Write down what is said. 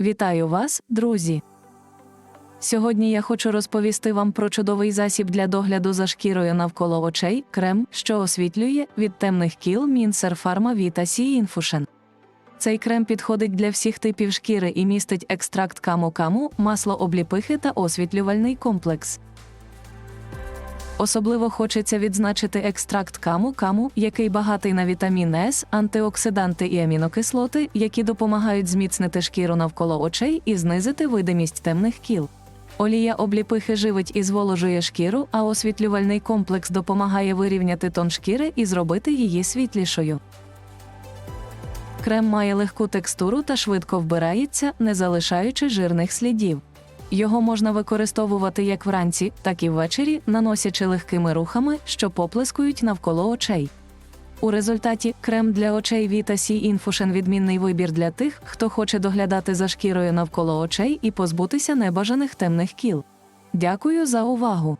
Вітаю вас, друзі! Сьогодні я хочу розповісти вам про чудовий засіб для догляду за шкірою навколо очей крем, що освітлює від темних кіл Мінсер Фарма Vita C Infusion. Цей крем підходить для всіх типів шкіри і містить екстракт каму-каму, масло обліпихи та освітлювальний комплекс. Особливо хочеться відзначити екстракт каму-каму, який багатий на вітамін С, антиоксиданти і амінокислоти, які допомагають зміцнити шкіру навколо очей і знизити видимість темних кіл. Олія обліпихи живить і зволожує шкіру, а освітлювальний комплекс допомагає вирівняти тон шкіри і зробити її світлішою. Крем має легку текстуру та швидко вбирається, не залишаючи жирних слідів. Його можна використовувати як вранці, так і ввечері, наносячи легкими рухами, що поплескують навколо очей. У результаті крем для очей Vita C Infusion – відмінний вибір для тих, хто хоче доглядати за шкірою навколо очей і позбутися небажаних темних кіл. Дякую за увагу!